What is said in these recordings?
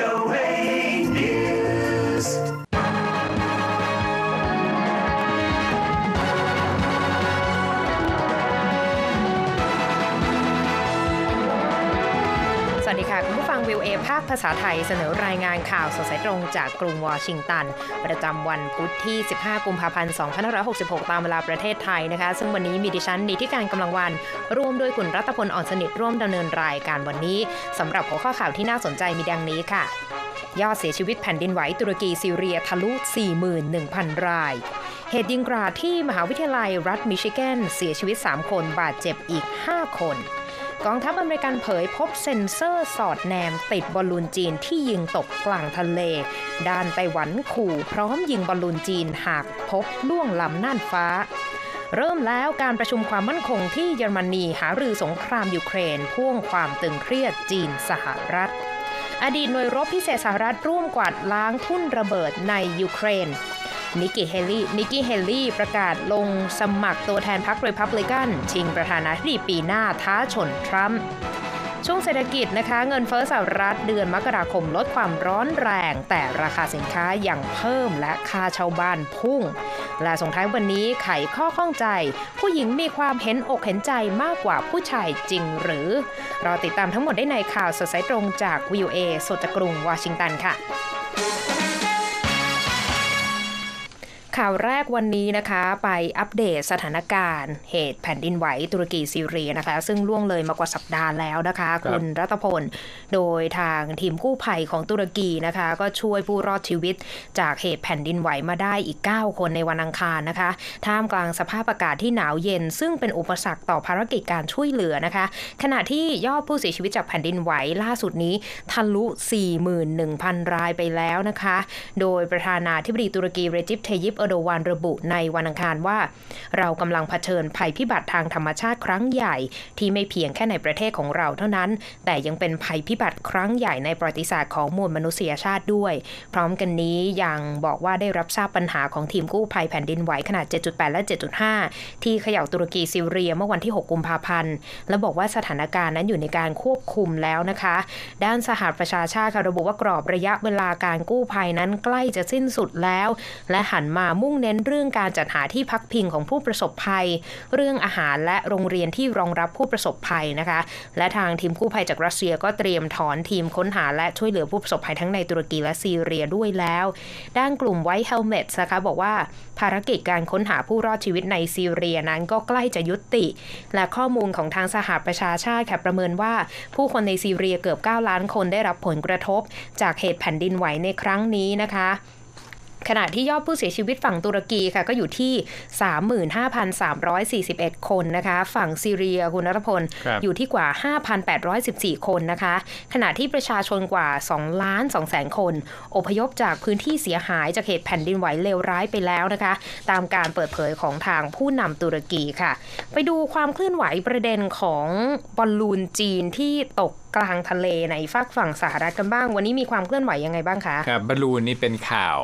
VOA News. าคภาษาไทยเสนอรายงานข่าวสดสายตรงจากกรุงวอชิงตัน ประจำวันพุธที่ 15 กุมภาพันธ์ 2566 ตามเวลาประเทศไทยนะคะ ซึ่งวันนี้มีดิฉันดีที่การกำลังวัน ร่วมด้วยคุณรัตพลอ่อนสนิทร่วมดำเนินรายการวันนี้สำหรับหัวข้อข่าวที่น่าสนใจมีดังนี้ค่ะ ยอดเสียชีวิตแผ่นดินไหวตุรกีซีเรียทะลุ 41,000 รายเหตุยิงกราดที่มหาวิทยาลัยรัฐมิชิแกนเสียชีวิต 3 คนบาดเจ็บอีก 5 คน กองทัพอเมริกันเผยพบเซ็นเซอร์สอดแนม ติดบอลลูนจีนที่ยิงตกกลางทะเล ด้านไต้หวันขู่พร้อมยิงบอลลูนจีนหากพบล่วงล้ำน่านฟ้า เริ่มแล้วการประชุมความมั่นคงที่เยอรมนีหารือสงครามยูเครนพ่วงความตึงเครียดจีนสหรัฐ อดีตหน่วยรบพิเศษสหรัฐร่วมกวาดล้างทุ่นระเบิดในยูเครน นิกกี้เฮลี่นิกกี้เฮลี่ประกาศลงสมัครตัวแทนพรรครีพับลิกัน ชิงประธานาธิบดีปีหน้าท้าชนทรัมป์ช่วงเศรษฐกิจนะคะ เงินเฟ้อสหรัฐเดือนมกราคมลดความร้อนแรง แต่ราคาสินค้ายังเพิ่มและค่าเช่าบ้านพุ่ง และส่งท้ายวันนี้ไขข้อข้องใจ ผู้หญิงมีความเห็นอกเห็นใจมากกว่าผู้ชายจริงหรือ รอติดตามทั้งหมดได้ในข่าวสดสายตรงจากวิวเอสดจากกรุงวอชิงตันค่ะ ข่าวแรกวันนี้นะคะไปอัปเดตสถานการณ์ เหตุแผ่นดินไหวตุรกีซีเรียนะคะ ซึ่งล่วงเลยมากว่าสัปดาห์แล้วนะคะ คุณรัตพล โดยทางทีมกู้ภัยของตุรกีนะคะ ก็ช่วยผู้รอดชีวิต จากเหตุแผ่นดินไหวมาได้อีก 9 คนในวันอังคารนะคะ ท่ามกลางสภาพอากาศที่หนาวเย็น ซึ่งเป็นอุปสรรคต่อภารกิจการช่วยเหลือนะคะ ขณะที่ยอดผู้เสียชีวิตจากแผ่นดินไหวล่าสุดนี้ทะลุ 41,000 รายไปแล้วนะคะ โดยประธานาธิบดีตุรกีเรจิปเทยิปเอโดวานระบุในวันอังคารว่า เรากำลังเผชิญภัยพิบัติทางธรรมชาติครั้งใหญ่ ที่ไม่เพียงแค่ในประเทศของเราเท่านั้น แต่ยังเป็นภัยพิบัติครั้งใหญ่ในประวัติศาสตร์ของมวลมนุษยชาติด้วย พร้อมกันนี้ยังบอกว่าได้รับทราบปัญหาของทีมกู้ภัยแผ่นดินไหวขนาด 7.8 และ 7.5 ที่เขย่าตุรกีซีเรียเมื่อวันที่ 6 กุมภาพันธ์ และบอกว่าสถานการณ์นั้นอยู่ในการควบคุมแล้วนะคะ ด้านสหประชาชาติค่ะระบุว่ากรอบระยะเวลาการกู้ภัยนั้นใกล้จะสิ้นสุดแล้ว และหันมามุ่งเน้นเรื่องการจัดหาที่พักพิงของผู้ประสบภัย เรื่องอาหารและโรงเรียนที่รองรับผู้ประสบภัยนะคะ และทางทีมกู้ภัยจากรัสเซียก็เตรียมถอนทีมค้นหาและช่วยเหลือผู้ประสบภัยทั้งในตุรกีและซีเรียด้วยแล้ว ด้านกลุ่มไวท์เฮลเมตนะคะบอกว่าภารกิจการค้นหาผู้รอดชีวิตในซีเรียนั้นก็ใกล้จะยุติ และข้อมูลของทางสหประชาชาติค่ะประเมินว่า ผู้คนในซีเรียเกือบ 9 ล้านคนได้รับผลกระทบ จากเหตุแผ่นดินไหวในครั้งนี้นะคะ ขณะที่ยอดผู้เสียชีวิตฝั่งตุรกีค่ะก็อยู่ที่ 35,341 คนนะคะ ฝั่งซีเรียคุณรัตพลครับอยู่ที่กว่า 5,814 คนนะคะ ขณะที่ประชาชนกว่า 2 ล้าน2แสนคน อพยพจากพื้นที่เสียหายจากเหตุแผ่นดินไหวเลวร้ายไปแล้วนะคะ ตามการเปิดเผยของทางผู้นำตุรกีค่ะ ไปดูความเคลื่อนไหวประเด็นของบอลลูนจีนที่ตกกลางทะเลในฝากฝั่งสหรัฐกันบ้าง วันนี้มีความเคลื่อนไหวยังไงบ้างคะครับบอลลูนนี่เป็นข่าว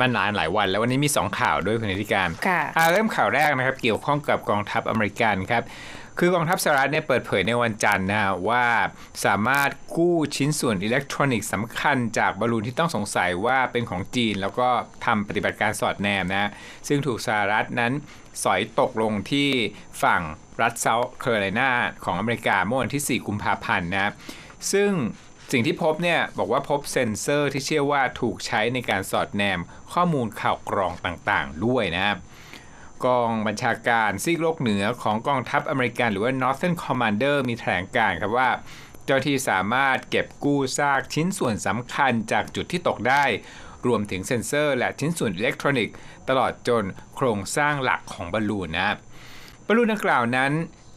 มานานหลายวันแล้ววันนี้มี 2 ข่าวด้วยคุณนิติการค่ะอ่าเริ่มข่าวแรกนะครับ เกี่ยวข้องกับกองทัพอเมริกันครับคือกองทัพสหรัฐเนี่ยเปิดเผยในวันจันทร์นะฮะว่าสามารถกู้ชิ้นส่วนอิเล็กทรอนิกส์สำคัญจากบอลลูนที่ต้องสงสัยว่าเป็นของจีน แล้วก็ทำปฏิบัติการสอดแนมนะซึ่งถูกสหรัฐนั้นสอยตกลงที่ฝั่งรัฐเซาท์แคโรไลนาของอเมริกาเมื่อวันที่ 4 กุมภาพันธ์นะซึ่ง สิ่งที่พบเนี่ยบอกว่าพบเซ็นเซอร์ที่เชื่อว่าถูกใช้ในการสอดแนมข้อมูลข่าวกรองต่างๆ ด้วยนะครับกองบัญชาการซีกโลกเหนือของกองทัพอเมริกันหรือว่า Northern Commander มีแถลงการ์ครับว่า เจ้าที่สามารถเก็บกู้ซากชิ้นส่วนสำคัญจากจุดที่ตกได้ รวมถึงเซ็นเซอร์ และชิ้นส่วนอิเล็กทรอนิกส์ตลอดจนโครงสร้างหลักของบอลลูนนะครับบอลลูนดังกล่าวนั้น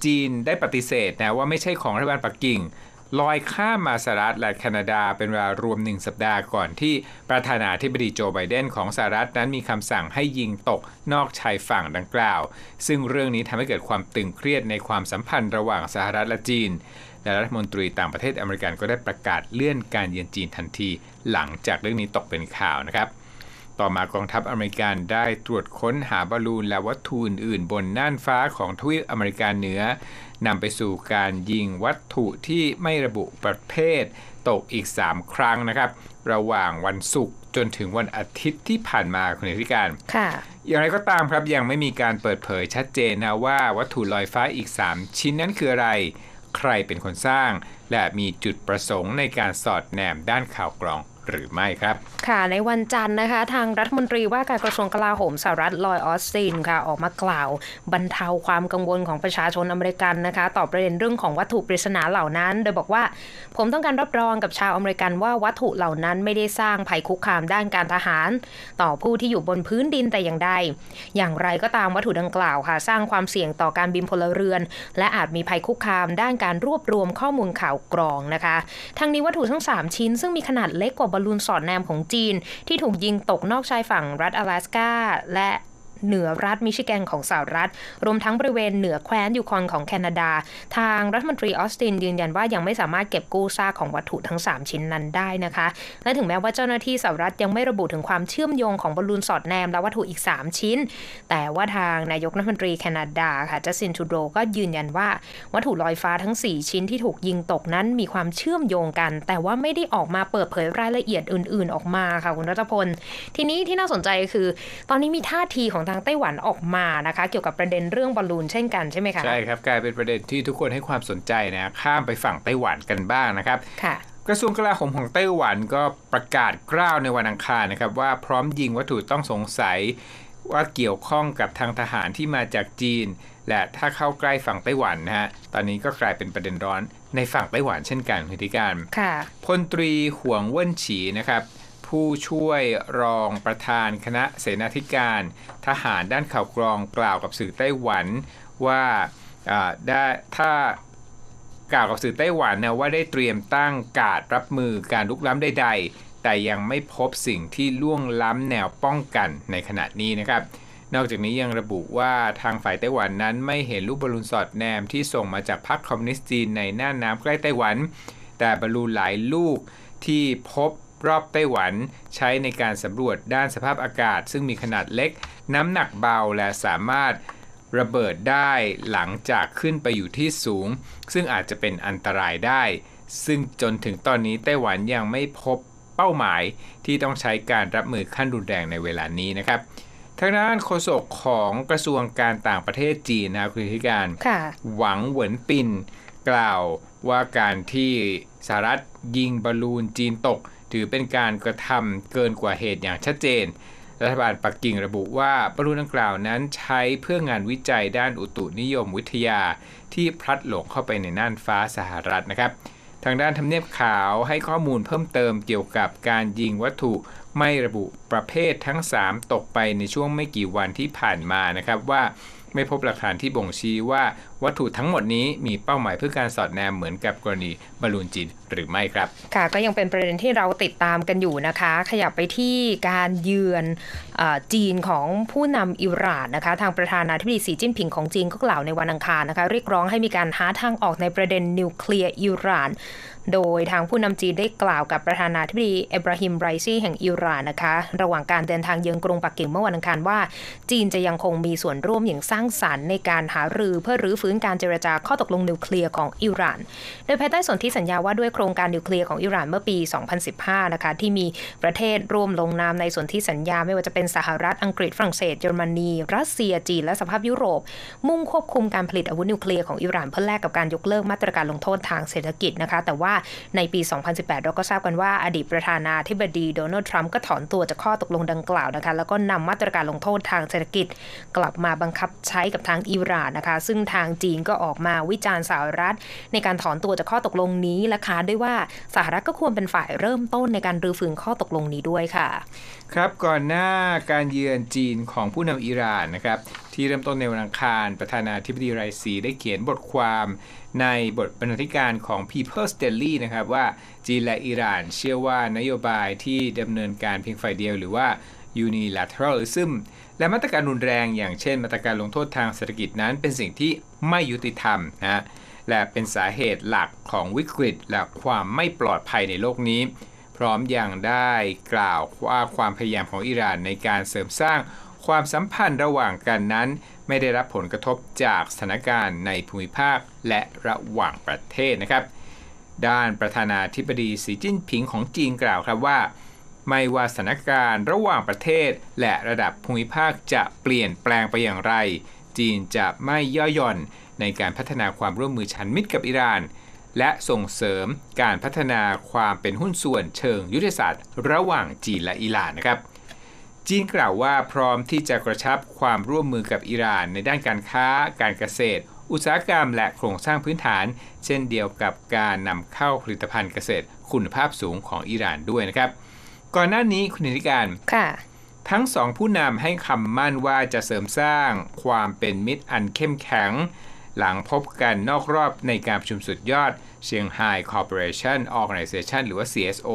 จีนได้ปฏิเสธนะว่าไม่ใช่ของรัฐบาลปักกิ่ง ลอยข้ามมาสหรัฐและแคนาดาเป็นเวลารวมหนึ่งสัปดาห์ก่อนที่ประธานาธิบดีโจไบเดนของสหรัฐนั้นมีคำสั่งให้ยิงตกนอกชายฝั่งดังกล่าว ซึ่งเรื่องนี้ทำให้เกิดความตึงเครียดในความสัมพันธ์ระหว่างสหรัฐและจีนและรัฐมนตรีต่างประเทศอเมริกันก็ได้ประกาศเลื่อนการเยือนจีนทันที หลังจากเรื่องนี้ตกเป็นข่าวนะครับ ต่อมากองทัพอเมริกันได้ตรวจค้นหาบอลลูนและวัตถุอื่นๆ บนน่านฟ้าของทวีปอเมริกาเหนือนำไปสู่การยิงวัตถุที่ไม่ระบุประเภท ตกอีก 3 ครั้งนะครับ ระหว่างวันศุกร์จนถึงวันอาทิตย์ที่ผ่านมาคุณธิการค่ะอย่างไรก็ตามครับยังไม่มีการเปิดเผยชัดเจนนะว่าวัตถุลอยฟ้าอีก 3 ชิ้นนั้นคืออะไร ใครเป็นคนสร้าง และมีจุดประสงค์ในการสอดแนมด้านข่าวกรอง หรือไม่ครับ ค่ะในวันจันทร์นะคะ ทางรัฐมนตรีว่าการกระทรวงกลาโหมสหรัฐลอยออสตินค่ะออกมากล่าวบรรเทาความกังวลของประชาชนอเมริกันนะคะต่อประเด็นเรื่องของวัตถุปริศนาเหล่านั้น โดยบอกว่า ผมต้องการรับรองกับชาวอเมริกันว่าวัตถุเหล่านั้นไม่ได้สร้างภัยคุกคามด้านการทหาร ต่อผู้ที่อยู่บนพื้นดินแต่อย่างใด อย่างไรก็ตามวัตถุดังกล่าวค่ะ สร้างความเสี่ยงต่อการบินพลเรือน และอาจมีภัยคุกคามด้านการรวบรวมข้อมูลข่าวกรองนะคะ ทั้งนี้วัตถุทั้ง 3 ชิ้น ซึ่งมีขนาดเล็กกว่าบอลลูนสอดแนมของจีน ที่ถูกยิงตกนอกชายฝั่งรัฐ阿拉สกาและ เหนือรัฐมิชิแกนของสหรัฐ รวมทั้งบริเวณเหนือแคว้นยูคอนของแคนาดา ทางรัฐมนตรีออสตินยืนยันว่ายังไม่สามารถเก็บกู้ซากของวัตถุทั้ง 3 ชิ้นนั้นได้นะคะ และถึงแม้ว่าเจ้าหน้าที่สหรัฐยังไม่ระบุถึงความเชื่อมโยงของบอลลูนสอดแนมและวัตถุอีก 3 ชิ้น แต่ว่าทางนายกรัฐมนตรีแคนาดาค่ะจัสตินทูโดก็ยืนยันว่าวัตถุลอยฟ้าทั้ง 4 ชิ้นที่ถูกยิงตกนั้นมีความเชื่อมโยงกัน แต่ว่าไม่ได้ออกมาเปิดเผยรายละเอียดอื่น ๆ ออกมาค่ะคุณรัตพล ทีนี้ที่น่าสนใจคือ ตอนนี้มีท่าทีของทางไต้หวันออกมานะคะ เกี่ยวกับประเด็นเรื่องบอลลูนเช่นกันใช่ไหมคะ ใช่ครับกลายเป็นประเด็นที่ทุกคนให้ความสนใจนะข้ามไปฝั่งไต้หวันกันบ้างนะครับค่ะกระทรวงกลาโหมของไต้หวันก็ประกาศกล้าวในวันอังคารนะครับว่าพร้อมยิงวัตถุต้องสงสัยว่าเกี่ยวข้องกับทางทหารที่มาจากจีน และถ้าเข้าใกล้ฝั่งไต้หวันนะฮะตอนนี้ก็กลายเป็นประเด็นร้อนในฝั่งไต้หวันเช่นกันคุณธิการค่ะพลตรีหวงเว่นฉีนะครับ ผู้ช่วยรองประธานคณะเสนาธิการ ทหารด้านข่าวกรองกล่าวกับสื่อไต้หวันว่าได้ถ้ากล่าวกับสื่อไต้หวันนะว่าได้เตรียมตั้งการดรับมือการลุกล้ำใดๆ แต่ยังไม่พบสิ่งที่ล่วงล้ำแนวป้องกันในขณะนี้นะครับ นอกจากนี้ยังระบุว่าทางฝ่ายไต้หวันนั้นไม่เห็นลูกบอลลูนสอดแนมที่ส่งมาจากพรรคคอมมิวนิสต์จีนในน่านน้ำใกล้ไต้หวัน แต่บอลลูนหลายลูกที่พบ รอบไต้หวัน ใช้ในการสำรวจด้านสภาพอากาศ ซึ่งมีขนาดเล็ก น้ำหนักเบาและสามารถระเบิดได้หลังจากขึ้นไปอยู่ที่สูง ซึ่งอาจจะเป็นอันตรายได้ ซึ่งจนถึงตอนนี้ไต้หวันยังไม่พบเป้าหมายที่ต้องใช้การรับมือขั้นรุนแรงในเวลานี้นะครับทางด้านโฆษกของกระทรวงการต่างประเทศจีนนะครับคุณธิการค่ะหวังเหวินปินกล่าวว่าการที่สหรัฐยิงบอลลูนจีนตก ถือเป็นการกระทำเกินกว่าเหตุอย่างชัดเจน รัฐบาลปักกิ่งระบุว่าบอลลูนดังกล่าวนั้นใช้เพื่องานวิจัยด้านอุตุนิยมวิทยา ที่พลัดหลงเข้าไปในน่านฟ้าสหรัฐนะครับทางด้านทำเนียบขาวให้ข้อมูลเพิ่มเติมเกี่ยวกับการยิงวัตถุไม่ระบุประเภททั้ง 3 ตกไปในช่วงไม่กี่วันที่ผ่านมานะครับว่าไม่พบหลักฐานที่บ่งชี้ว่า วัตถุทั้งหมดนี้มีเป้าหมายเพื่อการสอดแนมเหมือนกับกรณีบอลลูนจีนหรือไม่ครับ ค่ะก็ยังเป็นประเด็นที่เราติดตามกันอยู่นะคะ ขยับไปที่การเยือนอจีนของผู้นำอิหร่านนะคะ ทางประธานาธิบดีสีจิ้นผิงของจีนก็กล่าวในวันอังคารนะคะ เรียกร้องให้มีการหาทางออกในประเด็นนิวเคลียร์อิหร่านโดยทางผู้นำจีนได้กล่าวกับประธานาธิบดีเอบราฮิมไรซี่แห่งอิหร่านนะคะ ระหว่างการเดินทางเยือนกรุงปักกิ่งเมื่อวันอังคารว่า จีนจะยังคงมีส่วนร่วมอย่างสร้างสรรค์ในการหารือเพื่อรื้อฟื้นการเจรจาข้อตกลงนิวเคลียร์ของอิหร่าน โดยภายใต้สนธิสัญญาว่าด้วยโครงการนิวเคลียร์ของอิหร่านเมื่อปี 2015 นะคะที่มีประเทศร่วมลงนามในสนธิสัญญาไม่ว่าจะเป็นสหรัฐอังกฤษฝรั่งเศสเยอรมนี รัสเซียจีนและสภาพยุโรป มุ่งควบคุมการผลิตอาวุธนิวเคลียร์ของอิหร่านเพื่อแลกกับการยกเลิกมาตรการลงโทษทางเศรษฐกิจนะคะแต่ว่าในปี 2018 เราก็ทราบกันว่าอดีตประธานาธิบดีโดนัลด์ทรัมป์ก็ถอนตัวจากข้อตกลงดังกล่าวนะคะแล้วก็นำมาตรการลงโทษทางเศรษฐกิจ กลับมาบังคับใช้กับทางอิหร่านนะคะ ซึ่งทางจีนก็ออกมาวิจารณ์สหรัฐ ในการถอนตัวจากข้อตกลงนี้และคาด้วยว่าสหรัฐก็ควรเป็นฝ่ายเริ่มต้นในการรื้อฟื้นข้อตกลงนี้ด้วยค่ะ ครับก่อนหน้าการเยือนจีนของผู้นำอิหร่านนะครับที่เริ่มต้นในวันอังคาร ประธานาธิบดีไรซีได้เขียนบทความในบทบรรณาธิการของ People's Daily นะครับว่าจีนและอิหร่านเชื่อว่านโยบายที่ดำเนินการเพียงฝ่ายเดียวหรือว่า unilateralism และมาตรการรุนแรงอย่างเช่น มาตรการลงโทษทางเศรษฐกิจนั้น เป็นสิ่งที่ไม่ยุติธรรมนะและเป็นสาเหตุหลักของวิกฤตและความไม่ปลอดภัยในโลกนี้ พร้อมอย่างได้กล่าวว่าความพยายามของอิหร่านในการเสริมสร้างความสัมพันธ์ระหว่างกันนั้น ไม่ได้รับผลกระทบจากสถานการณ์ในภูมิภาคและระหว่างประเทศนะครับ ด้านประธานาธิบดีสีจิ้นผิงของจีนกล่าวครับว่า ไม่ว่าสถานการณ์ระหว่างประเทศ และระดับภูมิภาคจะเปลี่ยนแปลงไปอย่างไร จีนจะไม่ย่อหย่อนในการพัฒนาความร่วมมือชันมิตรกับอิหร่าน และส่งเสริมการพัฒนาความเป็นหุ้นส่วนเชิงยุทธศาสตร์ ระหว่างจีนและอิหร่านนะครับจีนกล่าวว่าพร้อมที่จะกระชับความร่วมมือกับอิหร่าน ในด้านการค้า การเกษตร อุตสาหกรรม และโครงสร้างพื้นฐาน เช่นเดียวกับการนำเข้าผลิตภัณฑ์เกษตรคุณภาพสูงของอิหร่านด้วยนะครับ ก่อนหน้านี้คุณนิติการค่ะ ทั้งสองผู้นำให้คำมั่นว่าจะเสริมสร้างความเป็นมิตรอันเข้มแข็ง หลังพบกันนอกรอบในการประชุมสุดยอดเชียงไฮ Corporation Organization หรือว่า CSO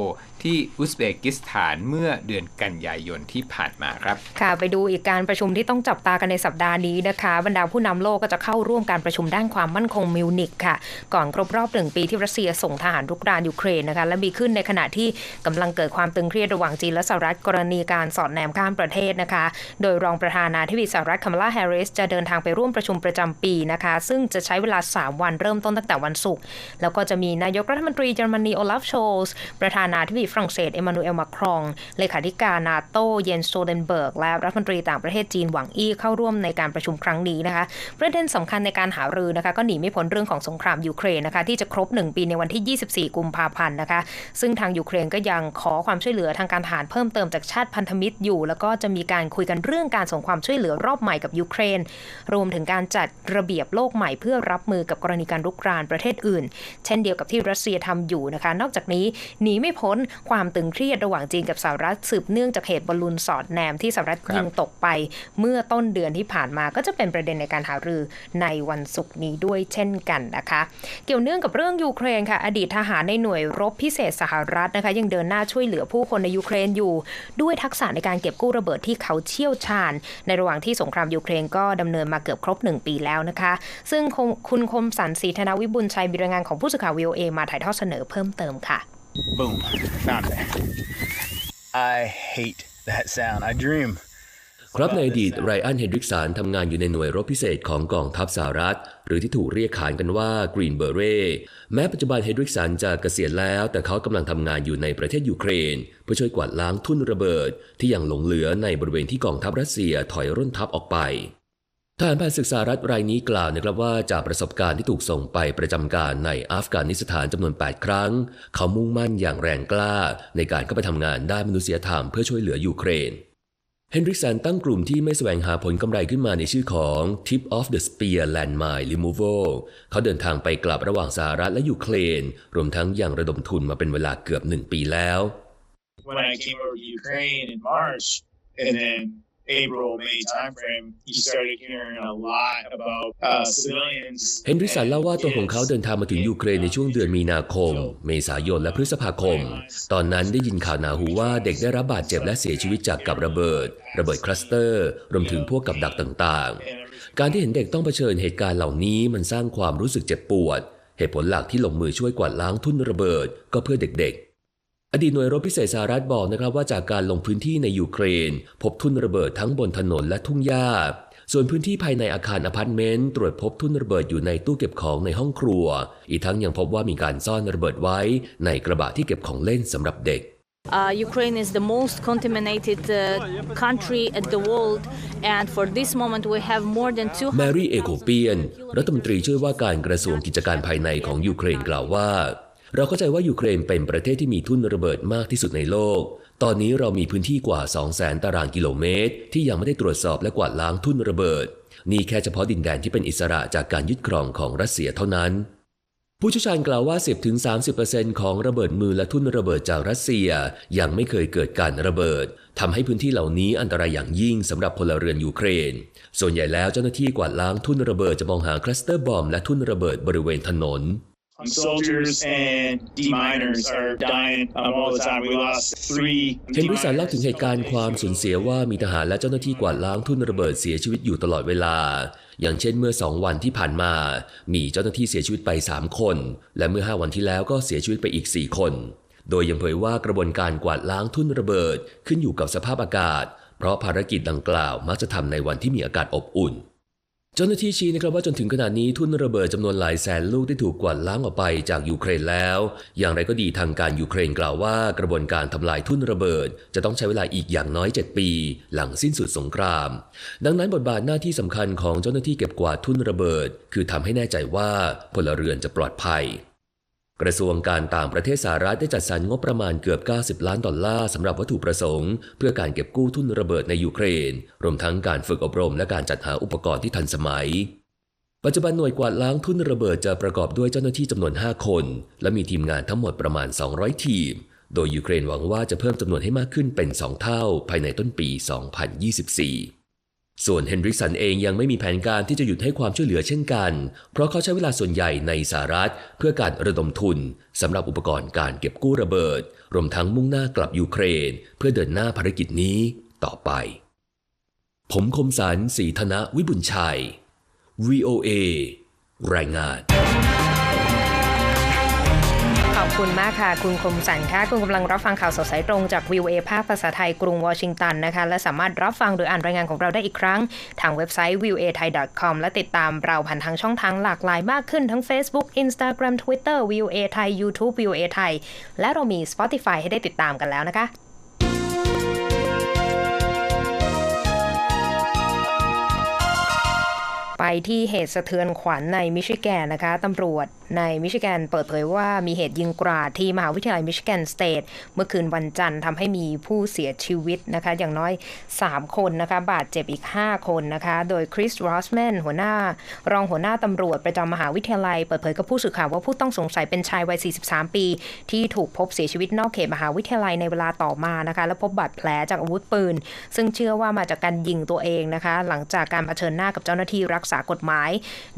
ที่อุซเบกิสถานเมื่อเดือนกันยายนที่ผ่านมาครับ ค่ะไปดูอีกการประชุมที่ต้องจับตากันในสัปดาห์นี้นะคะ บรรดาผู้นำโลกก็จะเข้าร่วมการประชุมด้านความมั่นคงมิวนิกค่ะ ก่อนครบรอบหนึ่งปีที่รัสเซียส่งทหารรุกรานยูเครนนะคะและมีขึ้นในขณะที่กำลังเกิดความตึงเครียดระหว่างจีนและสหรัฐกรณีการสอดแนมข้ามประเทศนะคะ โดยรองประธานาธิบดีสหรัฐคามาลาแฮร์ริสจะเดินทางไปร่วมประชุมประจำปีนะคะ ซึ่งจะใช้เวลา 3 วันเริ่มต้นตั้งแต่วันศุกร์แล้วก็จะมีนายกรัฐมนตรีเยอรมนีโอลาฟโชลส์ประธานาธิบดีฝรั่งเศสเอมานูเอลมาครอง เลขาธิการนาโตเยนโตเดนเบิร์ก และรัฐมนตรีต่างประเทศจีนหวังอี้เข้าร่วมในการประชุมครั้งนี้นะคะ ประเด็นสำคัญในการหารือนะคะก็หนีไม่พ้นเรื่องของสงครามยูเครนนะคะที่จะครบ 1 ปีในวันที่ 24 กุมภาพันธ์นะคะ ซึ่งทางยูเครนก็ยังขอความช่วยเหลือทางการทหารเพิ่มเติมจากชาติพันธมิตรอยู่ แล้วก็จะมีการคุยกันเรื่องการส่งความช่วยเหลือรอบใหม่กับยูเครน รวมถึงการจัดระเบียบโลกใหม่เพื่อรับมือกับกรณีการรุกรานประเทศอื่น เช่นเดียวกับที่รัสเซียทำอยู่นะคะ นอกจากนี้หนีไม่พ้นความตึงเครียดระหว่างจีนกับสหรัฐสืบเนื่องจากเหตุบอลลูนสอดแนมที่สหรัฐรยิงตกไป เมื่อต้นเดือนที่ผ่านมาก็จะเป็นประเด็นในการหารือในวันศุกร์นี้ด้วยเช่นกันนะคะ เกี่ยวเนื่องกับเรื่องยูเครนค่ะ อดีตทหารในหน่วยรบพิเศษสหรัฐนะคะ ยังเดินหน้าช่วยเหลือผู้คนในยูเครนอยู่ ด้วยทักษะในการเก็บกู้ระเบิดที่เขาเชี่ยวชาญ ในระหว่างที่สงครามยูเครนก็ดำเนินมาเกือบครบ 1 ปีแล้วนะคะ ซึ่งคุณคมสันศรีธนวิบุญชัยบิรงานของผู้สื่อข่าว VOA มาถ่ายทอดเสนอเพิ่มเติมค่ะ Boom. Found it. I hate that sound. I dream. ครับในอดีตไรอันเฮนดริกสันทำงานอยู่ในหน่วยรบพิเศษของกองทัพสหรัฐ หรือที่ถูกเรียกขานกันว่ากรีนเบอร์เรแม้ปัจจุบันเฮนดริกสันจะเกษียณแล้ว แต่เขากำลังทำงานอยู่ในประเทศยูเครน เพื่อช่วยกวาดล้างทุ่นระเบิด ที่ยังหลงเหลือในบริเวณที่กองทัพรัสเซียถอยร่นทัพออกไป ทหารผ่านศึกษารัฐรายนี้กล่าวนะครับว่าจากประสบการณ์ที่ถูกส่งไปประจำการในอัฟกานิสถานจำนวน 8 ครั้ง เขามุ่งมั่นอย่างแรงกล้า ในการเข้าไปทำงานด้านมนุษยธรรมเพื่อช่วยเหลือยูเครนเฮนริกสันตั้งกลุ่มที่ไม่แสวงหาผลกำไรขึ้นมาในชื่อของ Tip of the Spear Landmine Removal เขาเดินทางไปกลับระหว่างสหรัฐและยูเครน รวมทั้งยังระดมทุนมาเป็นเวลาเกือบหนึ่งปีแล้ว when I came over to Ukraine in March, and then April, May timeframe, you started hearing a lot about uh, civilians. เฮนริสันเล่าว่าตัวของเขาเดินทางมาถึงยูเครนในช่วงเดือนมีนาคม เมษายนและพฤษภาคม ตอนนั้นได้ยินข่าวหนาหูว่าเด็กได้รับบาดเจ็บและเสียชีวิตจากกับระเบิด ระเบิดคลัสเตอร์ รวมถึงพวกกับดักต่างๆ การที่เห็นเด็กต้องเผชิญเหตุการณ์เหล่านี้มันสร้างความรู้สึกเจ็บปวด เหตุผลหลักที่ลงมือช่วยกวาดล้างทุ่นระเบิด ก็เพื่อเด็กๆ อดีตหน่วยรบพิเศษสหรัฐบอกนะครับว่าจากการลงพื้นที่ในยูเครน พบทุ่นระเบิดทั้งบนถนนและทุ่งหญ้า ส่วนพื้นที่ภายในอาคารอพาร์ตเมนต์ตรวจพบทุ่นระเบิดอยู่ในตู้เก็บของในห้องครัว อีกทั้งยังพบว่ามีการซ่อนระเบิดไว้ในกระบะที่เก็บของเล่นสำหรับเด็ก Uh, Ukraine is the most contaminated uh, country at the world, and for this moment we have more than 200. แมรี่เอโกเปียนรัฐมนตรีช่วยว่าการกระทรวงกิจการภายในของยูเครนกล่าวว่า เราเข้าใจว่ายูเครนเป็นประเทศที่มีทุ่นระเบิดมากที่สุดในโลก ตอนนี้เรามีพื้นที่กว่า 200,000 ตารางกิโลเมตร ที่ยังไม่ได้ตรวจสอบและกวาดล้างทุ่นระเบิด นี่แค่เฉพาะดินแดนที่เป็นอิสระจากการยึดครองของรัสเซียเท่านั้น ผู้เชี่ยวชาญกล่าวว่า 10-30%ของระเบิดมือและทุ่นระเบิดจากรัสเซีย ยังไม่เคยเกิดการระเบิดทำให้พื้นที่เหล่านี้อันตรายอย่างยิ่งสำหรับพลเรือนยูเครน ส่วนใหญ่แล้วเจ้าหน้าที่กวาดล้างทุ่นระเบิดจะมองหาคลัสเตอร์บอมและทุ่นระเบิดบริเวณถนน Soldiers and deminers are dying um, all the time. We lost three. เฮนริสันเล่าถึงเหตุการณ์ความสูญเสียว่ามีทหารและเจ้าหน้าที่กวาดล้างทุ่นระเบิดเสียชีวิตอยู่ตลอดเวลา อย่างเช่นเมื่อ 2 วันที่ผ่านมา มีเจ้าหน้าที่เสียชีวิตไป 3 คน และเมื่อ 5 วันที่แล้วก็เสียชีวิตไปอีก 4 คน โดยยังเผยว่ากระบวนการกวาดล้างทุ่นระเบิดขึ้นอยู่กับสภาพอากาศ เพราะภารกิจดังกล่าวมักจะทำในวันที่มีอากาศอบอุ่น เจ้าหน้าที่ชี้นะครับว่าจนถึงขณะนี้ทุ่นระเบิดจำนวนหลายแสนลูกได้ถูกกวาดล้างออกไปจากยูเครนแล้ว อย่างไรก็ดีทางการยูเครนกล่าวว่ากระบวนการทำลายทุ่นระเบิด จะต้องใช้เวลาอีกอย่างน้อย 7 ปี หลังสิ้นสุดสงคราม ดังนั้นบทบาทหน้าที่สำคัญของเจ้าหน้าที่เก็บกวาดทุ่นระเบิด คือทำให้แน่ใจว่าพลเรือนจะปลอดภัย กระทรวงการต่างประเทศสหรัฐได้จัดสรรงบประมาณเกือบ 90 ล้านดอลลาร์สำหรับวัตถุประสงค์ เพื่อการเก็บกู้ทุนระเบิดในยูเครน รวมทั้งการฝึกอบรมและการจัดหาอุปกรณ์ที่ทันสมัย ปัจจุบันหน่วยกวาดล้างทุนระเบิดจะประกอบด้วยเจ้าหน้าที่จำนวน 5 คน และมีทีมงานทั้งหมดประมาณ 200 ทีม โดยยูเครนหวังว่าจะเพิ่มจำนวนให้มากขึ้นเป็น 2 เท่า ภายในต้นปี 2024 ส่วนเฮนริกสันเองยังไม่มีแผนการที่จะหยุดให้ความช่วยเหลือเช่นกัน เพราะเขาใช้เวลาส่วนใหญ่ในสหรัฐ เพื่อการระดมทุนสำหรับอุปกรณ์การเก็บกู้ระเบิด รวมทั้งมุ่งหน้ากลับยูเครน เพื่อเดินหน้าภารกิจนี้ต่อไป ผมคมสันสีธนะวิบุญชัย VOA รายงาน ขอบคุณมากค่ะ คุณคมสันค่ะ คุณกำลังรับฟังข่าวสดสายตรงจากวิวเอภาคภาษาไทยกรุงวอชิงตันนะคะ และสามารถรับฟังหรืออ่านรายงานของเราได้อีกครั้ง ทางเว็บไซต์ v i e w a t h a i com และติดตามเราผ่านทางช่องทางหลากหลายมากขึ้นทั้ง Facebook Instagram Twitter v i e w a Thai YouTube v i e w a Thai และเรามี Spotify ให้ได้ติดตามกันแล้วนะคะไปที่เหตุสะเทือนขวัญในมิชิแกนนะคะตำรวจในมิชิแกนเปิดเผยว่ามีเหตุยิงกราดที่มหาวิทยาลัยมิชิแกนสเตทเมื่อคืนวันจันทร์ทำให้มีผู้เสียชีวิตนะคะ อย่างน้อย 3 คนนะคะ บาดเจ็บอีก 5 คนนะคะ โดยคริสรอสแมนหัวหน้ารองหัวหน้าตำรวจประจำมหาวิทยาลัย เปิดเผยกับผู้สื่อข่าวว่าผู้ต้องสงสัยเป็นชายวัย 43 ปี ที่ถูกพบเสียชีวิตนอกเขตมหาวิทยาลัยในเวลาต่อมานะคะ และพบบาดแผลจากอาวุธปืน ซึ่งเชื่อว่ามาจากการยิงตัวเองนะคะ หลังจากการเผชิญหน้ากับเจ้าหน้าที่รักษากฎหมาย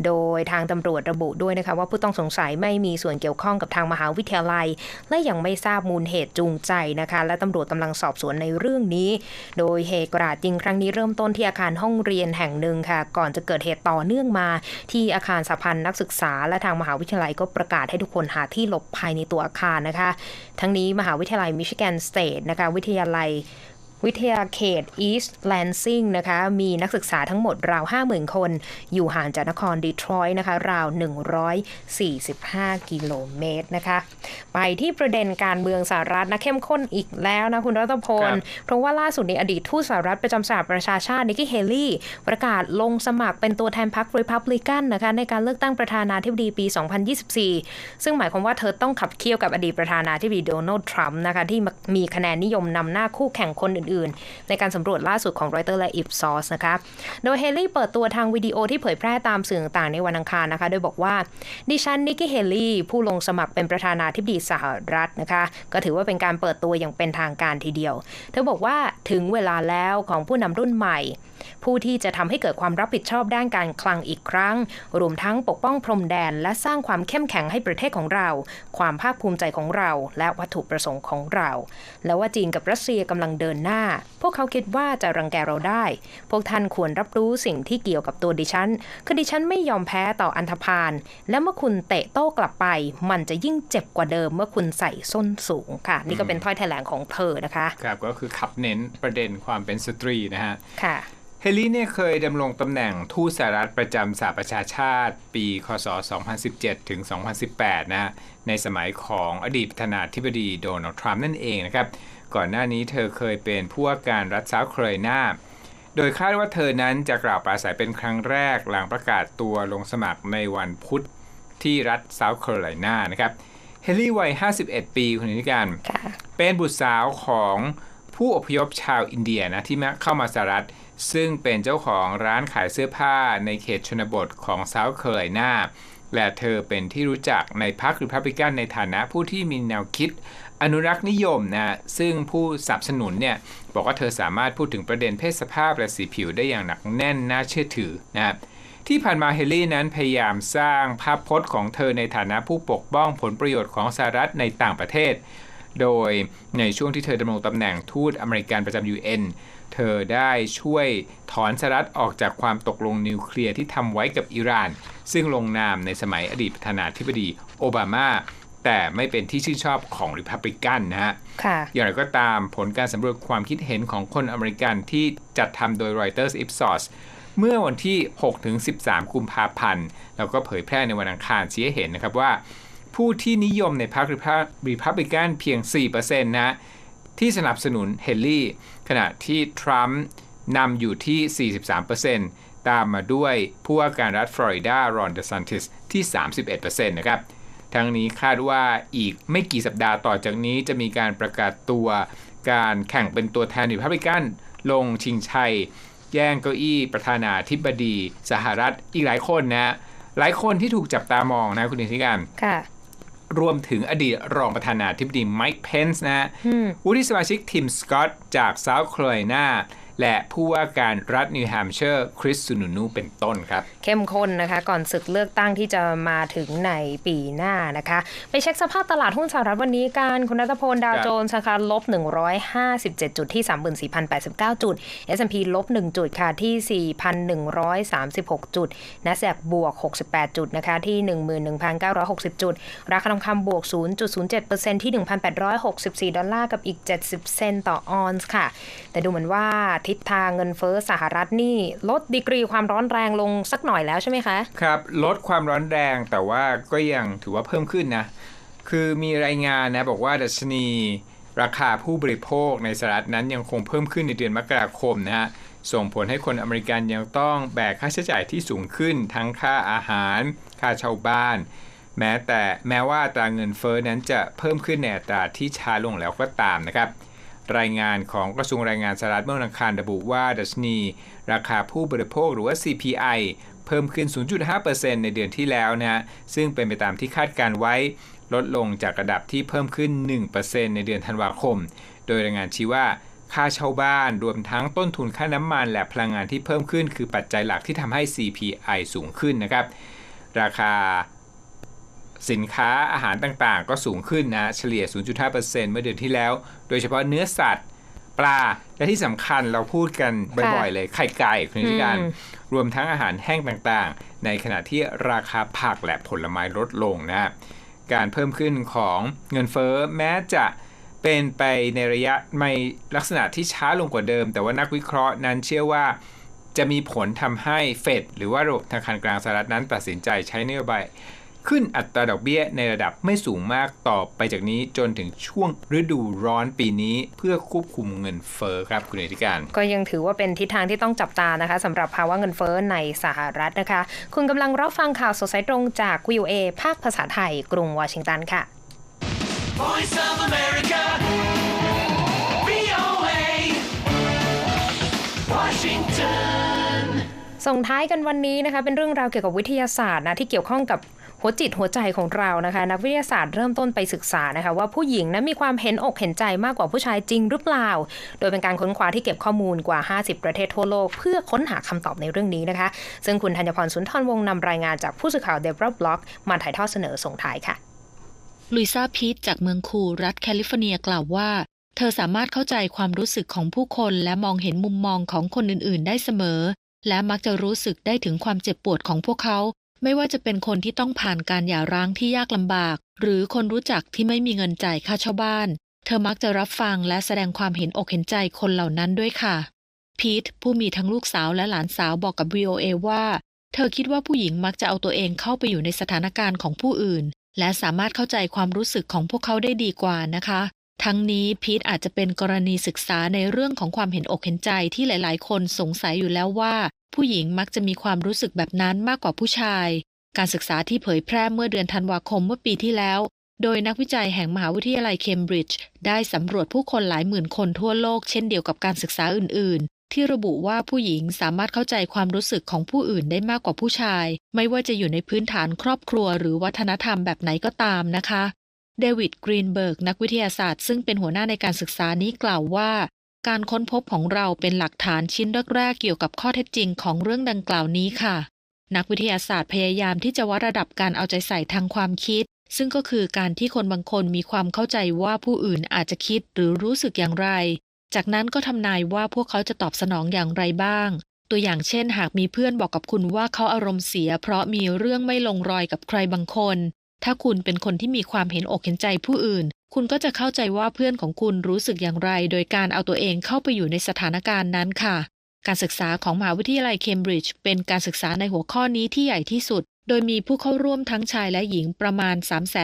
โดยทางตำรวจระบุด้วยนะคะว่าผู้ต้องสงสัยไม่มีส่วนเกี่ยวข้องกับทางมหาวิทยาลัย และยังไม่ทราบมูลเหตุจูงใจนะคะ และตำรวจกำลังสอบสวนในเรื่องนี้ โดยเหตุกราดยิงครั้งนี้เริ่มต้นที่อาคารห้องเรียนแห่งหนึ่งค่ะ ก่อนจะเกิดเหตุต่อเนื่องมา ที่อาคารสพันนักศึกษา และทางมหาวิทยาลัยก็ประกาศให้ทุกคนหาที่หลบภายในตัวอาคารนะคะ ทั้งนี้มหาวิทยาลัยมิชิแกนสเตทนะคะวิทยาลัย วิทยาเขตอีสต์แลนซิงนะคะ มีนักศึกษาทั้งหมดราว 50,000 คน อยู่ห่างจากนครดีทรอยต์นะคะ ราว 145 กิโลเมตรนะคะ ไปที่ประเด็นการเมืองสหรัฐนะ เข้มข้นอีกแล้วนะ คุณรัตพลครับเพราะว่าล่าสุดในอดีตทูตสหรัฐประจำสหประชาชาตินิกกี้เฮลี่ ประกาศลงสมัครเป็นตัวแทนพรรครีพับลิกันนะคะ ในการเลือกตั้งประธานาธิบดีปี 2024 ซึ่งหมายความว่าเธอต้องขับเคี่ยวกับอดีตประธานาธิบดีโดนัลด์ทรัมป์นะคะที่มีคะแนนนิยมนำหน้าคู่แข่งคนอื่นๆ ในการสำรวจล่าสุดของรอยเตอร์และอิฟซอสนะคะ โดยเฮลี่เปิดตัวทางวิดีโอที่เผยแพร่ตามสื่อต่างๆ ในวันอังคารนะคะ โดยบอกว่า ดิฉันนิกกี้เฮลี่ผู้ลงสมัครเป็นประธานาธิบดีสหรัฐนะคะ ก็ถือว่าเป็นการเปิดตัวอย่างเป็นทางการทีเดียว เธอบอกว่าถึงเวลาแล้วของผู้นำรุ่นใหม่ผู้ที่จะทำให้เกิดความรับผิดชอบด้านการคลังอีกครั้ง รวมทั้งปกป้องพรมแดน และสร้างความเข้มแข็งให้ประเทศของเรา ความภาคภูมิใจของเรา และวัตถุประสงค์ของเรา แล้วว่าจีนกับรัสเซียกำลังเดินหน้า พวกเขาคิดว่าจะรังแกเราได้ พวกท่านควรรับรู้สิ่งที่เกี่ยวกับตัวดิฉันคือดิฉันไม่ยอมแพ้ต่ออันธพาลและเมื่อคุณเตะโต้กลับไป มันจะยิ่งเจ็บกว่าเดิมเมื่อคุณใส่ส้นสูงค่ะ นี่ก็เป็นถ้อยแถลงของเธอนะคะ ครับก็คือขับเน้นประเด็นความเป็นสตรีนะฮะค่ะ เฮลี่เนี่ยเคยดำรงตำแหน่งทูตสหรัฐประจำสหประชาชาติ ปี คศ 2017 ถึง 2018นะฮะในสมัยของอดีตประธานาธิบดีโดนัลด์ทรัมป์นั่นเองนะครับ ก่อนหน้านี้เธอเคยเป็นผู้ว่าการรัฐเซาท์แคโรไลนาโดยคาดว่าเธอนั้นจะกล่าวปราศัยเป็นครั้งแรกหลังประกาศตัวลงสมัครในวันพุธที่รัฐเซาท์แคโรไลนานะครับ เฮลี่วัย 51 ปีคุณนิการค่ะเป็นบุตรสาวของ ผู้อพยพชาวอินเดียนะที่มาเข้ามาสหรัฐ ซึ่งเป็นเจ้าของร้านขายเสื้อผ้าในเขตชนบทของเซาท์แคโรไลนาและเธอเป็นที่รู้จักในพรรคริพับลิกันในฐานะผู้ที่มีแนวคิด อนุรักษ์นิยมนะซึ่งผู้สนับสนุนเนี่ยบอกว่าเธอสามารถพูดถึงประเด็นเพศสภาพและสีผิวได้อย่างหนักแน่นน่าเชื่อถือนะครับที่ผ่านมาเฮลี่นั้นพยายามสร้างภาพพจน์ของเธอในฐานะผู้ปกป้องผลประโยชน์ของสหรัฐในต่างประเทศ โดยในช่วงที่เธอดำรงตำแหน่งทูตอเมริกันประจำ UN เธอได้ช่วยถอนสหรัฐออกจากความตกลงนิวเคลียร์ที่ทำไว้กับอิหร่าน ซึ่งลงนามในสมัยอดีตประธานาธิบดีโอบามาแแต่ไม่เป็นที่ชื่นชอบของริพับลิกันนะฮะค่ะอย่างไรก็ตามผลการสำรวจความคิดเห็นของคนอเมริกันที่จัดทำโดย Reuters Ipsos เมื่อวันที่ 6-13 กุมภาพันธ์ แล้วก็เผยแพร่ในวันอังคารชี้ให้เห็นนะครับว่า ผู้ที่นิยมในพรรครีพับลิกันเพียง 4%นะที่สนับสนุนเฮนรี่ ขณะที่ทรัมป์นำอยู่ที่ 43%ตามมาด้วยผู้ว่าการรัฐฟลอริดารอนเดซันติสที่ 31%นะครับทั้งนี้คาดว่าอีกไม่กี่สัปดาห์ต่อจากนี้จะมีการประกาศตัวการแข่งเป็นตัวแทนริพับลิกันลงชิงชัย แย่งเก้าอี้ประธานาธิบดี สหรัฐอีกหลายคนนะ หลายคนที่ถูกจับตามองนะคุณนิติการค่ะ รวมถึงอดีตรองประธานาธิบดีไมค์เพนส์นะฮะอืมวุฒิสมาชิกทีมสกอตจากเซาท์แคโรไลนา และผู้ว่าการรัฐนิวแฮมป์เชอร์คริสซูนูนูเป็นต้นครับ เข้มข้นนะคะ ก่อนศึกเลือกตั้งที่จะมาถึงในปีหน้านะคะ ไปเช็คสภาพตลาดหุ้นสหรัฐวันนี้การคุณนัทพลดาวโจนส์นะคะลบ 157 จุดที่ 34,089 จุด S&P ลบ 1 จุดค่ะที่ 4,136 จุด NASDAQ บวก 68 จุดนะคะที่ 11,960 จุด ราคาทองคำบวก 0.07%ที่ 1,864 ดอลลาร์กับอีก 70 เซนต์ต่อออนซ์ค่ะ แต่ดูเหมือนว่าทิศทางเงินเฟ้อสหรัฐนี่ลดดีกรีความร้อนแรงลงสักหน่อยแล้วใช่ไหมคะ ครับ ลดความร้อนแรงแต่ว่าก็ยังถือว่าเพิ่มขึ้นนะ คือมีรายงานนะบอกว่าดัชนี ราคาผู้บริโภคในสหรัฐนั้นยังคงเพิ่มขึ้นในเดือนมกราคมนะฮะส่งผลให้คนอเมริกันยังต้องแบกค่าใช้จ่ายที่สูงขึ้น ทั้งค่าอาหาร ค่าเช่าบ้าน แม้แต่แม้ว่าตราเงินเฟ้อนั้นจะเพิ่มขึ้นในอัตราที่ช้าลงแล้วก็ตามนะครับ รายงานของกระทรวงแรงงานสหรัฐเมื่อวันอังคารระบุว่าดัชนี ราคาผู้บริโภคหรือว่า CPI เพิ่มขึ้น 0.5%ในเดือนที่แล้วนะฮะซึ่งเป็นไปตามที่คาดการไว้ ลดลงจากระดับที่เพิ่มขึ้น 1%ในเดือนธันวาคม โดยรายงานชี้ว่าค่าเช่าบ้านรวมทั้งต้นทุนค่าน้ำมันและพลังงานที่เพิ่มขึ้น คือปัจจัยหลักที่ทำให้ CPI สูงขึ้นนะครับ ราคา สินค้าอาหารต่างๆ ก็สูงขึ้นนะเฉลี่ย 0.5%เมื่อเดือนที่แล้ว โดยเฉพาะเนื้อสัตว์ปลา และที่สำคัญเราพูดกันบ่อยๆ เลยไข่ไก่คุณนิติการอืมรวมทั้งอาหารแห้งต่างๆ ในขณะที่ราคาผักและผลไม้ลดลงนะการเพิ่มขึ้นของเงินเฟ้อแม้จะเป็นไปในระยะในลักษณะที่ช้าลงกว่าเดิม แต่ว่านักวิเคราะห์นั้นเชื่อว่าจะมีผลทำให้เฟดหรือว่าระบบธนาคารกลางสหรัฐนั้นตัดสินใจใช้นโยบาย ขึ้นอัตราดอกเบี้ยในระดับไม่สูงมากต่อไปจากนี้จนถึงช่วงฤดูร้อนปีนี้ เพื่อควบคุมเงินเฟ้อครับคุณเอธิการ ก็ยังถือว่าเป็นทิศทางที่ต้องจับตานะคะสำหรับภาวะเงินเฟ้อในสหรัฐนะคะ คุณกำลังรับฟังข่าวสดสายตรงจาก VOA ภาคภาษาไทย กรุงวอชิงตันค่ะ Voice of America. VOA. Washington. ส่งท้ายกันวันนี้นะคะเป็นเรื่องราวเกี่ยวกับวิทยาศาสตร์นะที่เกี่ยวข้องกับ หัวจิตหัวใจของเรานะคะ นักวิทยาศาสตร์เริ่มต้นไปศึกษานะคะ ว่าผู้หญิงนั้นมีความเห็นอกเห็นใจมากกว่าผู้ชายจริงหรือเปล่า โดยเป็นการค้นคว้าที่เก็บข้อมูลกว่า 50 ประเทศทั่วโลก เพื่อค้นหาคำตอบในเรื่องนี้นะคะ ซึ่งคุณธัญพรสุนทรวงศ์นำรายงานจากผู้สื่อข่าวเดบรบล็อก มาถ่ายทอดเสนอส่งท้ายค่ะลุยซาพีทจากเมืองคูรัฐแคลิฟอร์เนียกล่าวว่า เธอสามารถเข้าใจความรู้สึกของผู้คนและมองเห็นมุมมองของคนอื่น ๆ ได้เสมอ และมักจะรู้สึกได้ถึงความเจ็บปวดของพวกเขา ไม่ว่าจะเป็นคนที่ต้องผ่านการหย่าร้างที่ยากลำบาก หรือคนรู้จักที่ไม่มีเงินจ่ายค่าเช่าบ้าน เธอมักจะรับฟังและแสดงความเห็นอกเห็นใจคนเหล่านั้นด้วยค่ะพีทผู้มีทั้งลูกสาวและหลานสาวบอกกับ VOA ว่า เธอคิดว่าผู้หญิงมักจะเอาตัวเองเข้าไปอยู่ในสถานการณ์ของผู้อื่น และสามารถเข้าใจความรู้สึกของพวกเขาได้ดีกว่านะคะ ทั้งนี้พีทอาจจะเป็นกรณีศึกษาในเรื่องของความเห็นอกเห็นใจที่หลาย ๆ คนสงสัยอยู่แล้วว่า ผู้หญิงมักจะมีความรู้สึกแบบนั้นมากกว่าผู้ชาย การศึกษาที่เผยแพร่เมื่อเดือนธันวาคมเมื่อปีที่แล้ว โดยนักวิจัยแห่งมหาวิทยาลัยเคมบริดจ์ได้สำรวจผู้คนหลายหมื่นคนทั่วโลกเช่นเดียวกับการศึกษาอื่น ๆ ที่ระบุว่าผู้หญิงสามารถเข้าใจความรู้สึกของผู้อื่นได้มากกว่าผู้ชาย ไม่ว่าจะอยู่ในพื้นฐานครอบครัวหรือวัฒนธรรมแบบไหนก็ตามนะคะ เดวิดกรีนเบิร์กนักวิทยาศาสตร์ซึ่งเป็นหัวหน้าในการศึกษานี้กล่าวว่า การค้นพบของเราเป็นหลักฐานชิ้นแรกๆเกี่ยวกับข้อเท็จจริงของเรื่องดังกล่าวนี้ค่ะ นักวิทยาศาสตร์พยายามที่จะวัดระดับการเอาใจใส่ทางความคิด ซึ่งก็คือการที่คนบางคนมีความเข้าใจว่าผู้อื่นอาจจะคิดหรือรู้สึกอย่างไร จากนั้นก็ทำนายว่าพวกเขาจะตอบสนองอย่างไรบ้าง ตัวอย่างเช่น หากมีเพื่อนบอกกับคุณว่าเขาอารมณ์เสีย เพราะมีเรื่องไม่ลงรอยกับใครบางคน ถ้าคุณเป็นคนที่มีความเห็นอกเห็นใจผู้อื่น คุณก็จะเข้าใจว่าเพื่อนของคุณรู้สึกอย่างไร โดยการเอาตัวเองเข้าไปอยู่ในสถานการณ์นั้นค่ะ การศึกษาของมหาวิทยาลัยเคมบริดจ์เป็นการศึกษาในหัวข้อนี้ที่ใหญ่ที่สุด โดยมีผู้เข้าร่วมทั้งชายและหญิงประมาณ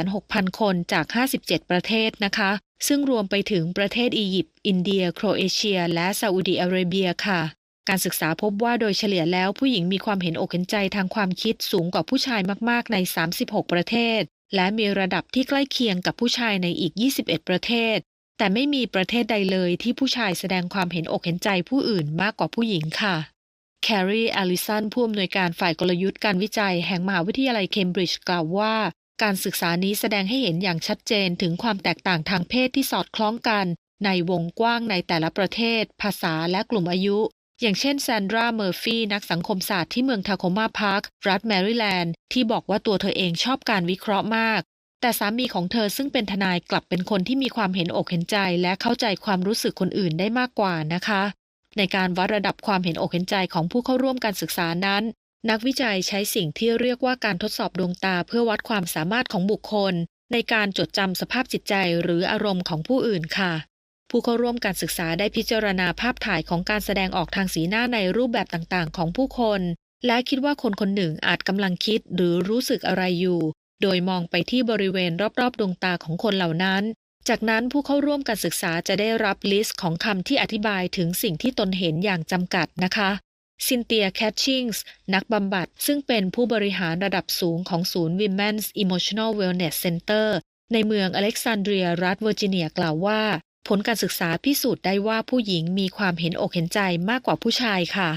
36,000 คนจาก 57 ประเทศนะคะ ซึ่งรวมไปถึงประเทศอียิปต์ อินเดีย โครเอเชีย และซาอุดีอาระเบียค่ะ การศึกษาพบว่าโดยเฉลี่ยแล้วผู้หญิงมีความเห็นอกเห็นใจทางความคิดสูงกว่าผู้ชายมากๆใน 36 ประเทศ และมีระดับที่ใกล้เคียงกับผู้ชายในอีก 21 ประเทศ แต่ไม่มีประเทศใดเลยที่ผู้ชายแสดงความเห็นอกเห็นใจผู้อื่นมากกว่าผู้หญิงค่ะแครีอลิสันผู้อำนวยการฝ่ายกลยุทธ์การวิจัยแห่งมหาวิทยาลัยเคมบริดจ์กล่าวว่า การศึกษานี้แสดงให้เห็นอย่างชัดเจนถึงความแตกต่างทางเพศที่สอดคล้องกัน ในวงกว้างในแต่ละประเทศ ภาษาและกลุ่มอายุ อย่างเช่นแซนดราเมอร์ฟีนักสังคมศาสตร์ที่เมืองทาโคมาพาร์ครัฐแมริแลนด์ที่บอกว่าตัวเธอเองชอบการวิเคราะห์มาก แต่สามีของเธอซึ่งเป็นทนายกลับเป็นคนที่มีความเห็นอกเห็นใจ และเข้าใจความรู้สึกคนอื่นได้มากกว่านะคะ ในการวัดระดับความเห็นอกเห็นใจของผู้เข้าร่วมการศึกษานั้น นักวิจัยใช้สิ่งที่เรียกว่าการทดสอบดวงตาเพื่อวัดความสามารถของบุคคล ในการจดจำสภาพจิตใจหรืออารมณ์ของผู้อื่นค่ะ ผู้เข้าร่วมการศึกษาได้พิจารณาภาพถ่ายของการแสดงออกทางสีหน้าในรูปแบบต่างๆ ของผู้คน และคิดว่าคนคนหนึ่งอาจกำลังคิดหรือรู้สึกอะไรอยู่ โดยมองไปที่บริเวณรอบๆ ดวงตาของคนเหล่านั้น จากนั้นผู้เข้าร่วมการศึกษาจะได้รับลิสต์ของคำที่อธิบายถึงสิ่งที่ตนเห็นอย่างจำกัดนะคะซินเตียแคทชิงส์นักบำบัด ซึ่งเป็นผู้บริหารระดับสูงของศูนย์ Women's Emotional Wellness Center ในเมืองอเล็กซานเดรียรัฐเวอร์จิเนียกล่าวว่า ผลการศึกษาพิสูจน์ได้ว่าผู้หญิงมีความเห็นอกเห็นใจมากกว่าผู้ชายค่ะ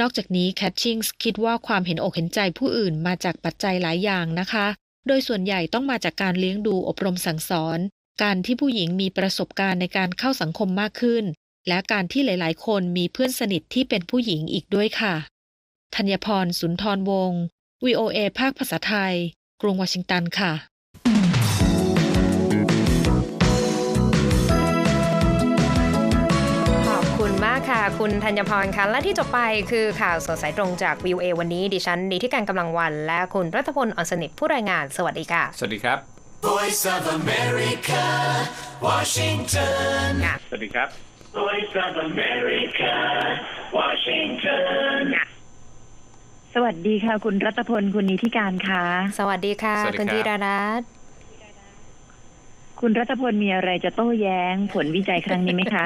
นอกจากนี้แคทชิงส์คิดว่าความเห็นอกเห็นใจผู้อื่นมาจากปัจจัยหลายอย่างนะคะ โดยส่วนใหญ่ต้องมาจากการเลี้ยงดูอบรมสั่งสอน การที่ผู้หญิงมีประสบการณ์ในการเข้าสังคมมากขึ้น และการที่หลายๆ คนมีเพื่อนสนิทที่เป็นผู้หญิงอีกด้วยค่ะธัญพรสุนทรวงศ์ VOA ภาคภาษาไทย กรุงวอชิงตันค่ะ คุณมากค่ะ คุณธัญพรค่ะและที่จบไปคือข่าวสดสายตรงจากวิวเอวันนี้ดิฉันดีที่การกำลังวัน และคุณรัฐพลอ่อนสนิทผู้รายงานสวัสดีค่ะ สวัสดีครับ Voice of America, Washington. สวัสดีครับ Voice of America, Washington. สวัสดีค่ะ คุณรัตพลคุณนิธิการค่ะ สวัสดีค่ะสวัสดีครับคุณธีรรัตน์ คุณรัตพลมีอะไรจะโต้แย้งผลวิจัยครั้งนี้ไหมคะ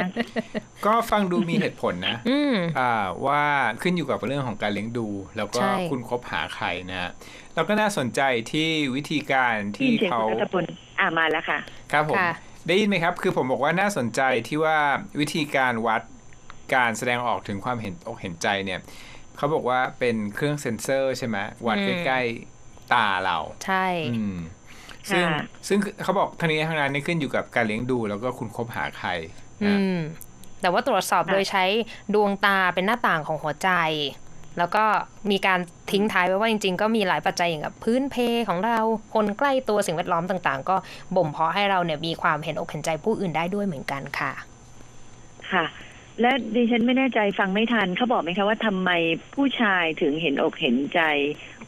ก็ฟังดูมีเหตุผลนะอืมอ่าว่าขึ้นอยู่กับเรื่องของการเลี้ยงดู แล้วก็ใช่คุณคบหาใครนะแล้วก็น่าสนใจที่วิธีการที่ที่เสียงเขาคุณรัตพลอ่ามาแล้วค่ะ ครับผมค่ะได้ยินไหมครับ คือผมบอกว่าน่าสนใจที่ว่าวิธีการวัดการแสดงออกถึงความเห็นอกเห็นใจเนี่ยเขาบอกว่าเป็นเครื่องเซ็นเซอร์ใช่ไหมวัดอืมใกล้ๆตาเรา ใช่อืม ซึ่งค่ะซึ่งเขาบอกทั้งนี้ทั้งนั้นนี่ขึ้นอยู่กับการเลี้ยงดูแล้วก็คุณคบหาใครอืนะมแต่ว่าตรวจสอบโดยใช้ดวงตาเป็นหน้าต่างของหัวใจ แล้วก็มีการทิ้งท้ายไว้ว่าจริง ๆ ก็มีหลายปัจจัยอย่างกับพื้นเพของเราคนใกล้ตัวสิ่งแวดล้อมต่าง ๆ ก็บ่มเพาะให้เราเนี่ยมีความเห็นอกเห็นใจผู้อื่นได้ด้วยเหมือนกันค่ะ ค่ะ และดิฉันไม่แน่ใจฟังไม่ทันเขาบอกไหมคะว่าทำไมผู้ชายถึงเห็นอกเห็นใจ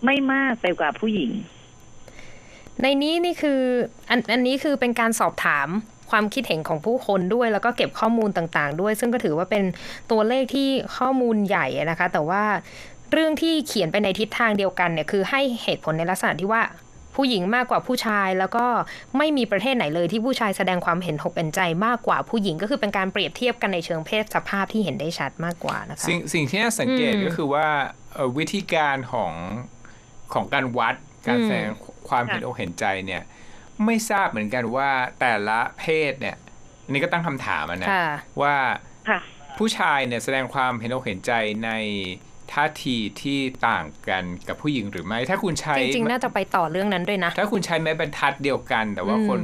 ไม่มากไปกว่าผู้หญิง ในนี้นี่คืออันอันนี้คือเป็นการสอบถามความคิดเห็นของผู้คนด้วยแล้วก็เก็บข้อมูลต่างๆ ด้วย ซึ่งก็ถือว่าเป็นตัวเลขที่ข้อมูลใหญ่นะคะ แต่ว่าเรื่องที่เขียนไปในทิศทางเดียวกันเนี่ยคือให้เหตุผลในลักษณะที่ว่าผู้หญิงมากกว่าผู้ชายแล้วก็ไม่มีประเทศไหนเลยที่ผู้ชายแสดงความเห็นอกเป็นใจมากกว่าผู้หญิงก็คือเป็นการเปรียบเทียบกันในเชิงเพศสภาพที่เห็นได้ชัดมากกว่านะคะสิ่งสิ่งที่น่าสังเกตก็คือว่าวิธีการของของการวัด การอืมแสดงความเห็นอกเห็นใจเนี่ย ไม่ทราบเหมือนกันว่าแต่ละเพศเนี่ยอันนี้ก็ตั้งคำถามอะนะค่ะว่าค่ะผู้ชายเนี่ยแสดงความเห็นอกเห็นใจในท่าทีที่ต่างกันกับผู้หญิงหรือไม่ ถ้าคุณใช้จริงๆน่าจะไปต่อเรื่องนั้นด้วยนะ ถ้าคุณใช้ไม้บรรทัดเดียวกัน แต่ว่าอืมคน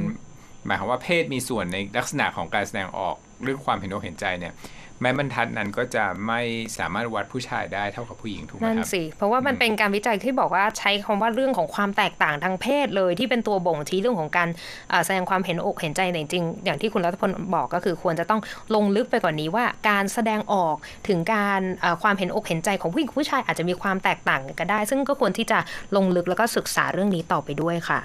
หมายความว่าเพศมีส่วนในลักษณะของการแสดงออกเรื่องความเห็นอกเห็นใจเนี่ย ไม้บรรทัดนั้นก็จะไม่สามารถวัดผู้ชายได้เท่ากับผู้หญิงถูกไหมนั่นครับสิ เพราะว่ามันเป็นการวิจัยที่บอกว่าใช้คำว่าเรื่องของความแตกต่างทางเพศเลยที่เป็นตัวบ่งชี้เรื่องของการแสดงความเห็นอกเห็นใจแต่จริง อย่างที่คุณรัฐพลบอกก็คือควรจะต้องลงลึกไปกว่านนี้ว่าการแสดงออกถึงการความเห็นอกเห็นใจของผู้หญิงผู้ชายอาจจะมีความแตกต่างกันก็ได้ ซึ่งก็ควรที่จะลงลึกแล้วก็ศึกษาเรื่องนี้ต่อไปด้วยค่ะ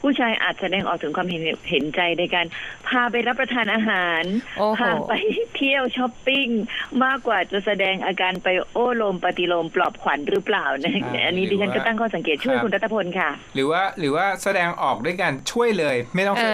ผู้ชายอาจแสดงออกถึงความเห็นเห็นใจในการพาไปรับประทานอาหารโอ้โหพาไปเที่ยวช้อปปิ้งมากกว่าจะแสดงอาการไปโอ้โลมปฏิโลมปลอบขวัญหรือเปล่านะอ่าอันนี้หรือดิฉันก็ว่าตั้งข้อสังเกตช่วยครับคุณรัตพลค่ะ หรือว่าหรือว่าแสดงออกด้วยกันช่วยเลยไม่ต้องเออ